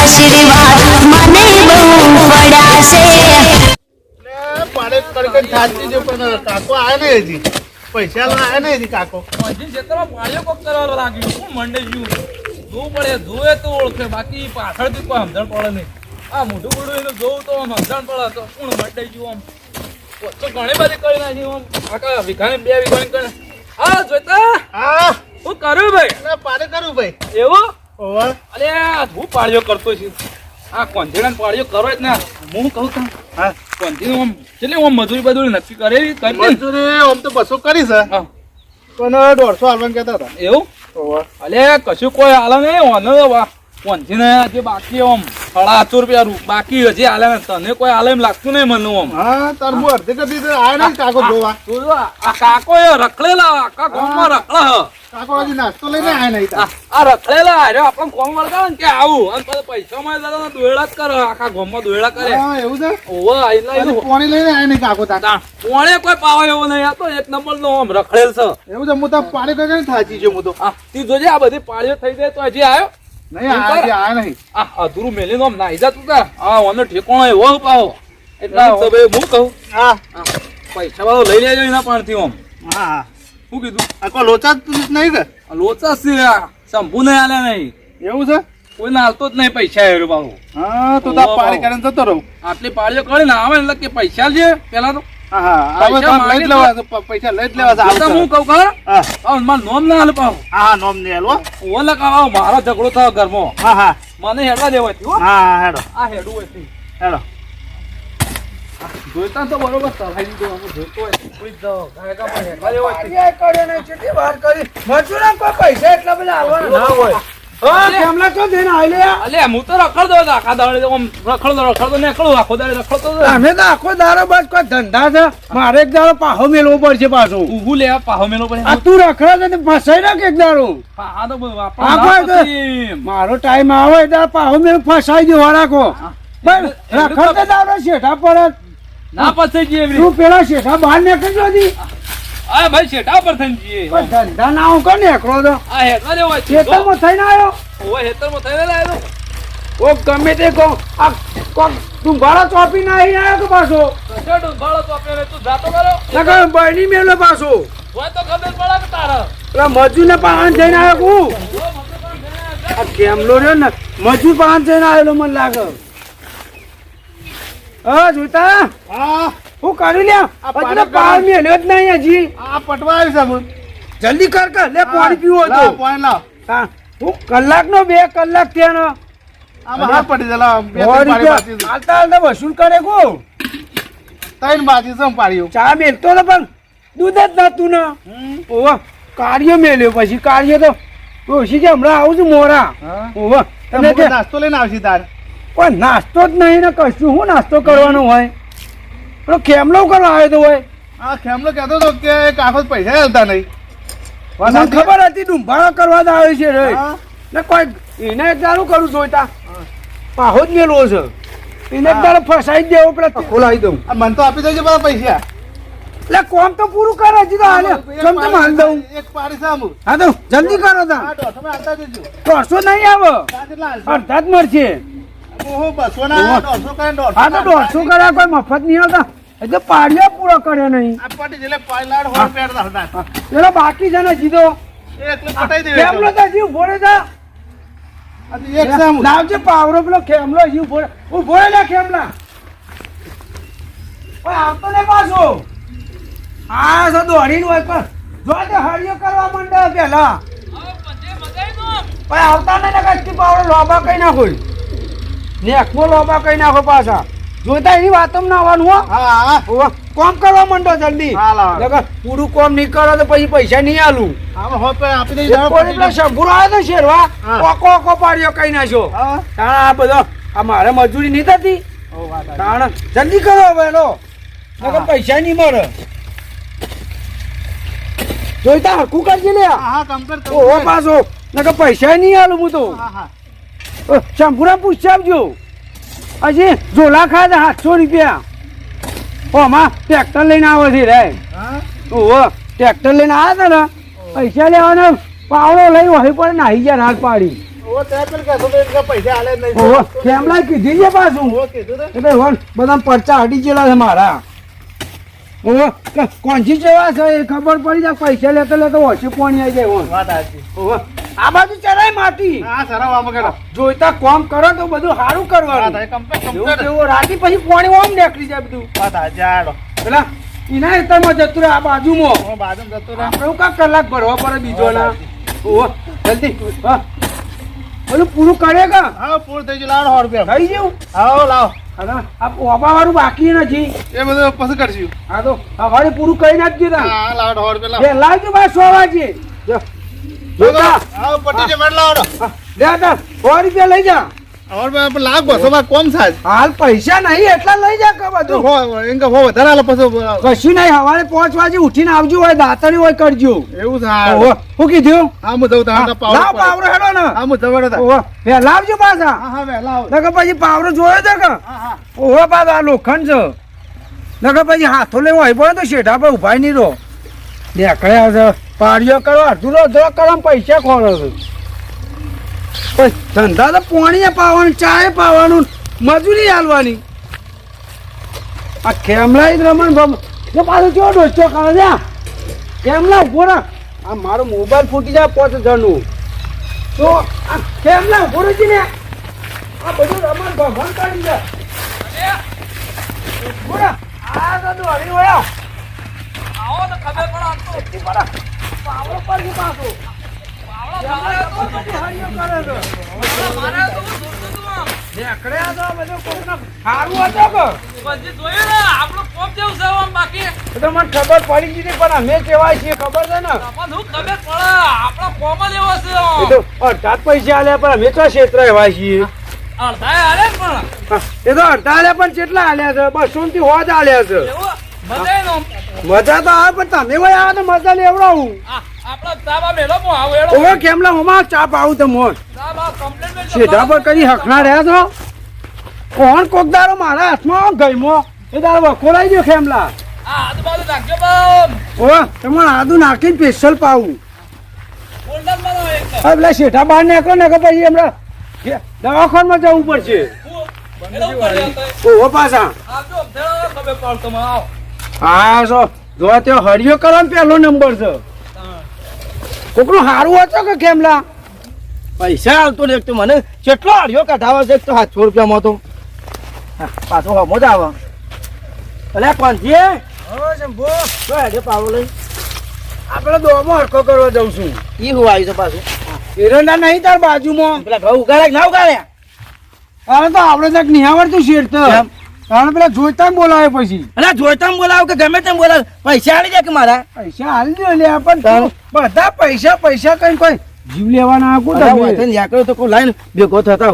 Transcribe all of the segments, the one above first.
આશીર્વાદ મને બહુ પડ્યા છે પાડે કડકડ થાકી ગયો પણ કાકો આયા નહીં હજી. પૈસા લાયા નહીં હજી કાકો. હજી ક્ષેત્રમાં પાળીઓ કોક કરવા લાગ્યું શું મંડે ગયું જોવું પડે જોવે તો ઓળખે બાકી પાછળથી કોઈ સમજણ પડે નહીં. આ મોઢું મોઢું એનું તો આમ સમજણ પડે તો કોણ મંડે આમ? તો ઘણી બધી કરી નાખી આમ. આખા વીઘાની બે વીઘાની કરે હા જોઈતા? હા. હું કરું ભાઈ? લે, પાડે કરું ભાઈ. એવું? ઓવર અરે આ હું પાળીઓ કરતો છું. આ કોંધીડા પાળીઓ કરો જ ને. હું કહું તા હા. કોંધીનું આમ કેટલી આમ મજૂરી નક્કી કરેલી કરી. મજૂરી આમ તો બસો કરી છે. પણ દોઢસો હાલવાનું કહેતા હતા. એવું? અલે કશું કોઈ હાલે નહીં ઓનો પંચીને જે બાકી ઓમ સાડા આઠસો રૂપિયા બાકી હજી હાલે ને તને કોઈ હાલે એમ લાગતું નહીં મને આમ. હા તાર હું અડધી કદી તો આયા નહીં કાકો જોવા. તું આ આ કાકો એ રખડેલા આખા ગામમાં રખડા હ. કાકો નાસ્તો લઈને આયા નહીં આ આ રખડેલા હારે આપણે ગામ વળગાવે ને કે આવું. અને પછી પૈસા માં દાદા દોયડા જ કરે. આખા ગામમાં દોયડા કરે. હા એવું છે? ઓવા એટલે પાણી લઈને આયા નહીં કાકો તાર. તાણ. કોઈ પાવે એવો નહીં આ તો. એક નંબર નો આમ રખડેલ છે. એવું છે હું તો પાણી કરીને થાચી ગયો હું તો. આ તી જોજે આ બધી પાળીઓ થઈ જાય તો હજી આવ્યો નહીં આયા હજી આયા નહીં. આ અધૂરું મેલીને આમ નાઈ જા તા આ ઓનો ઠેકોણો એવો પાવો. એટલે હું કહું? હા. પૈસા વાળો લઈ લેજો એના પાણથી આમ. હા. શું કીધું? આ કોઈ લોચા જ નહીં કે? લોચા છે શંભુ ને આલ્યા નહીં. એવું છે? કોઈને હાલતો જ નહીં પૈસા હેરો બાબુ હા તો તાર ઓહો. કરીને જતો રહું. આટલી પાળીઓ કરી ને આવે એટલે કે પૈસા લે પેલા તો. હા હા. પૈસા લઈ જ લેવા છે, છે, તો. હું કહું ખબર? હા. મારું નોમ ના હાલ પાવ હા નોમ ને હાલો ઓલે કાવા મારો ઝઘડો થયો ઘરમાં. હા હા. મને હેડવા દેવા હા. હા હેડો. આ હેડું હોય હેડો. જોઈતા તો બરોબર તલાઈ દીધો અમે જોઈતો હોય કોઈ જાઓ. કારણ કે આપણે હેડવા દેવા છે. અલે. હું તો રખડતો હતો આખા દાડે આમ રખડતો રખડતો નીકળું આખો દાડે રખડતો હતો. અમે તો આખો દારો બસ કોઈ ધંધા છે. મારે એક દાડો પાહો મેળવો પડશે પાછો. ઊભું લે પાહો મેળવો પડે. તું રખડે ફસાઈ નાખ એક દાડો. બધું કોઈ ના. મારો ટાઈમ આવે એટલે પાહો મેળવ ફસાઈ દો રાખો. રખડતો રખડતે દાડો શેઠા પર ના પછી જઈએ તું પેલા શેઠા બહાર નીકળજો હતી આ ભાઈ શેઠા પર થઈને જઈએ. પણ ધંધા ના હું કોને એકલો તો? આ હેતર એવો છે. ખેતરમાં થઈને આવ્યો? ઓ હેતરમાં થઈને આવ્યો. ઓ ગમે તે કો આ કો ભાડા ચોપી ના અહીં આવ્યો કે પાછો? કશો ડુંભાળો ચોપી ને તું જાતો કરો નકર બહેની મેલો પાછો. હોય તો ખબર પડે કે તારા. પેલા મજૂરને પાન જઈને આવ્યો હું? આ કેમલો રહ્યો ને? મજૂર પાન જઈને આવેલો મને લાગે. હા જોતા હા. હું કરી પાણી પાર મેલ્યો જ નહીં હજી. આ પટવાય છે હું. જલ્દી કર કર. લે પાણી પીવો લાવ, તો. પાણી લાવ. હા. હું કલાકનો બે કલાક થયા ને આમાં હાથ પડી જાય. બે પાણી બાકી છે. હાલતા હાલતા વસૂલ કરે કો ત્રણ બાકી છે પાડીઓ ચા મેલતો તો પણ દૂધ જ નતું ને. ઓવા કાર્યો મેલ્યો પછી. કાર્ય તો ડોશી કે હમણાં આવું છું મોરા. ઓવા તમે તમે નાસ્તો લઈને આવશે તાર. પણ નાસ્તો જ નહીં ને કશું. હું નાસ્તો કરવાનો હોય? પેલો ખેમલો કરવા આવ્યો તો હોય. આ ખેમલો કહેતો હતો કે આખો પૈસા આવતા નહીં. મને ખબર હતી ડુંભાળો કરવા જ આવે છે રે. ને કોઈ એને એક દાડો કરું જોઈતા પાહો જ મેળવો છે. એને એક હા. ફસાઈ જ દેવો પેલા. ખોલાવી દઉં. આ મને તો આપી દેજો બધા પૈસા. એટલે કોમ તો પૂરું કરે હજી તો હાલે. એક કેમ તો માલ દઉં. એક પાડી સામુ. હા તો જલ્દી કરો તા. આ દોઢસો માં આપતા દેજો. દોઢસો નહીં આવે. અડધા જ મળશે. ઓહો, બસો ના દોઢસો કરે ને તો દોઢસો કર્યા કોઈ મફત નહીં આવતા? એટલે પાડ્યા પૂરો કર્યો નહીં. પાણી. પેલો બાકી છે ને જીધો કેમલો તો. તો જીવ ભોળે તા આ તો એક છે આમ. લાવજે પાવરો પેલો ખેમલો જીવ ભોળે. હું ભોળે લે ખેમલા ઓય આવતો ને પાછો. આ તો દોડીને હોય પણ જો તે હળિયો કરવા માંડે પેલા. ઓય આવતા નહીં ને કચ્છી પાવડો લોબા કઈ નાખો. નેકમો લોબા કઈ નાખો પાછા. જોતા એની વાત ના આવવાનું હો. હા હા. કોમ કરવા માંડો જલ્દી. પૂરું કોમ નહીં કરો તો પછી પૈસા નહીં આલું. શંભુરો આવ્યો તો શેરવા. ઓકો ઓકો પાડ્યો કઈ નાખ્યો હા. આ બધો આ મારે મજૂરી નહીં થતી. ઓ તાણ જલ્દી કરો હવે એનો પૈસા નહીં મળે. જોઈતા હરખું કરજે લે હા હા કામ કર કામ ઓહો કર. પાછો. નકર પૈસા નહીં આલું હું તો. હા હા. અ, શંભુરા પૂછી આપજો હજી ઝોલા ખાધા સાતસો રૂપિયા. ઓમાં ટ્રેક્ટર લઈને આવે છે રે. ઓહો ટ્રેક્ટર લઈને આવ્યા હતા ને પૈસા લેવાના પાવડો લઈ વહી પડે નાહી ગયા હાથ પાડી. પરચા હટી ગયેલા છે મારા. ઓહો કોણથી જેવા છે એ ખબર પડી જાય પૈસા લેતો લેતો ઓછી પોણી આવી જાય વાત ઓહો આ બાજુ ચરાય માટી. હા સરાવ આમ કરો જોઈતા કોમ કરો તો બધું સારું કરવાનું. હા કમ્પ્લીટ એવું કમ્પ્લીટ તેવું રાતી પછી પાણી ઓમ નીકળી જાય બધું. હા તા જાડો. પેલા એના હેતરમાં જતું રહે આ બાજુમાં. હું બાજુ જતો રહે. આપણે કા કલાક ભરવા પડે બીજો ના ઓહો જલ્દી. હા. બોલું પૂરું કરે કા? હા પૂરું થઈ ગયું. લાવો સો રૂપિયા. થઈ ગયું? આવો લાવો. આ ઓબા વાળું બાકી નથી. એ બધું પછી કરશું. હા તો સવારે પૂરું કરી નાખજો હા લાવો સો રૂપિયા લાવજો બા સો વાગે જો. રૂપિયા લઈ જા. લાખ બસો માં કોમ થાય. હાલ પૈસા નહીં એટલા લઈ જા કે બધું. હો એમ કે વધારે આલે પછી કશું નહીં હવારે પાંચ વાગે ઉઠીને આવજો હોય દાંતણી હોય કરજો. એવું થાય. શું કીધું? હા હું જઉં હા, તારા લાવ પાવરો હેડો ને. હા હું જવડો તા પાછા. હા હા વહેલા આવો. નકર પછી પાવરો જોયો તો કે. હા હા. ઓહો પાછા આ લોખંડ છે. નકર પછી હાથો લેવો હોય પડે તો શેઠા પર ઉભાઈ નહીં રહો. દેખાયા છે પાડીઓ કરો અડધું જો કરો પૈસા ખોળો છું ધંધા તો પોણીએ પાવાનું ચાય પાવાનું મજૂરી હાલવાની. આ ખેમલા રમણ ભમ જો પાછો જો ડોચો કરે છે કેમલા ઊભો રાખ આ મારો મોબાઈલ ફૂટી જાય પાંચ હજારનું. તો આ કેમલા ઊભો રહી ને? આ બધું રમણ ભગવાન કાઢી જાય ઊભો આ તો દોડી વળ્યો. આવો તો ખબર તો. પાવડો છે પાછો. ખબર પડી ગઈ પણ અમે કેવાય છીએ ખબર છે ને અડધા પૈસા આલ્યા પણ અમે તો ક્ષેત્ર એવા છીએ એ તો અડધા આલ્યા પણ કેટલા આલ્યા છે બસો થી હોજ આલ્યા છે મજા તો આવે પણ તમે હોય આવે તો મજા લેવડાવું. ઓહો કેમલા હોમાં ચા પાવું તો સીધા પર કરી હકના રહ્યા છો? કોણ કોકદારો મારા હાથમાં ગઈમો? એ દારો વખોડાઈ ગયો ખેમલા ઓહ તમારે આદુ નાખીને સ્પેશિયલ પાવું હવે પેલા શેઠા બહાર નીકળો ને પછી હમણાં દવાખાનામાં જવું પડશે. ઓહો પાછા. હા જો જો તે હરિયો કરો ને પહેલો નંબર છે. કોકનું હારું હતો કે કેમલા પૈસા આવતો ને એક તો મને કેટલો હરિયો કઢાવે છે એક તો સાતસો રૂપિયામાં તો હા, પાછો હમો જ આવે. અલે શું હેડે પાવડો લઈ. આપણે દોમો હરખો કરવા જઉં છું. ઈ હું આવી છે પાછું. એરંડા નહીં તાર બાજુમાં. પેલા ઘઉં ઉગાડ્યા ના ઉગાડ્યા અરે તો આપણે તક નહીં આવડતું શેર તો. કારણ પેલા જોઈતા બોલાવે પછી અલા જોઈતા બોલાવે કે ગમે તેમ બોલાવે પૈસા આલી જાય કે મારા પૈસા આલી દે લે પણ બધા પૈસા પૈસા કઈ કોઈ જીવ લેવાના અલ્યા, તમે. યાકરો તો કોઈ લાઈન ભેગો થતા?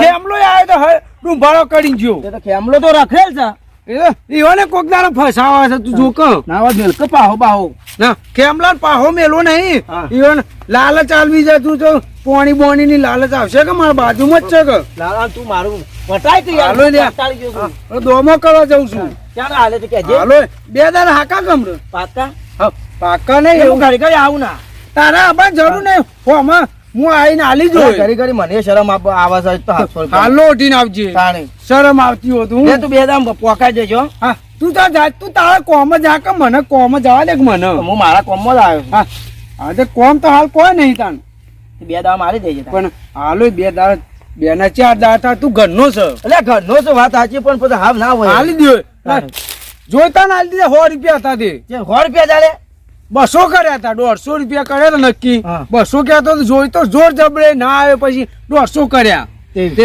ખેમલો આવ્યો તો ડુંભાળો કરી ગયો ખેમલો તો રખેલ છે એવાને કોક દાડો ફસાવા છે તું જો નાવા મેલ વાત પાહો પાહો ના કેમલા પાહો મેલો નહીં. હા. ઈવન લાલચ આલવી જાય તું તો પોણી બોણી ની લાલચ આવશે કે મારા બાજુમાં જ છે કે? લાલા તું મારું વટાય કે હાલો. હવે દોમો કરવા જઉં છું. ક્યારે હાલે તો કેજે હાલો બે દાડા હાકા ગમરો. પાકા પાકા નહીં એવું. ઘડી ઘડી આવું ના. તારા આબા જરૂર નહીં. હોમાં હું આઈને આલી જો ઘડી ઘડી મને શરમ આપ- આવા સાહેબ તો રૂપિયા. હાલો ઉઠીને આવજે. તાણે. શરમ આવતી હો તું તું બે દામ પોકા જજો. હા. તું તાર જા તું તારા કોમ જ આ કે મને કોમ જવા દે મને? હું મારા કોમમાં જ આવ્યો. હા. આજે કોમ તો હાલ કોઈ નહીં તાન. બે દામ મારી દેજે. પણ હાલો બે દાડા બે ના ચાર દાડા તું ઘરનો છે. એટલે ઘરનો છે વાત સાચી પણ પછી હાવ ના હોય. હાલી દે. જોઈતા ને હાલી દીધા સો રૂપિયા હતા તે. સો રૂપિયા ચાલે બસો કર્યા હતા દોઢસો રૂપિયા કર્યા હતા નક્કી. બસો કહેતો તો જોઈ તો જોર જબડે ના આવે પછી દોઢસો કર્યા.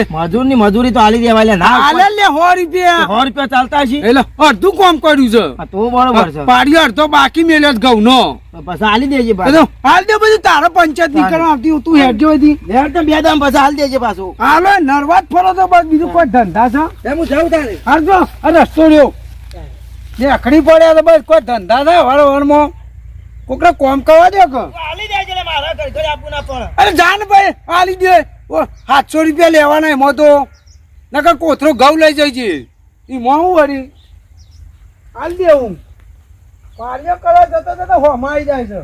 મજૂરની મજૂરી તો આલી દેવા ના હાલે લે સો રૂપિયા. સો રૂપિયા ચાલતા હશે? એટલે અડધું કામ કર્યું છે. તો બરોબર છે. પાડી અડધો બાકી મેલ્યો ઘઉં નો પછી આલી દેજે હાલ દે બધું તારો પંચાયત નીકળવા આવતી તું હેડજો હતી તો બે દામ પછી આલી દેજે પાછું. હાલો નરવાત ફરો તો બસ બીજું કોઈ ધંધા છે? એમ હું જાઉં તારે. હાલજો આ રસ્તો રહ્યો. જે અખડી પડ્યા તો બસ કોઈ ધંધા છે વળ વળમાં કોકને કોમ કરવા દે કો? આલી દેજે લે મારા ઘર ઘર આપું ના પણ અરે જાન ભાઈ આલી દે ઓ સાતસો રૂપિયા લેવાના એમાં તો. નકર કોથરો ઘઉં લઈ જઈજે એમાં હું વળી? આલી દે હું. કાર્ય કરવા જતા જતા હોમાં આવી જાય છે.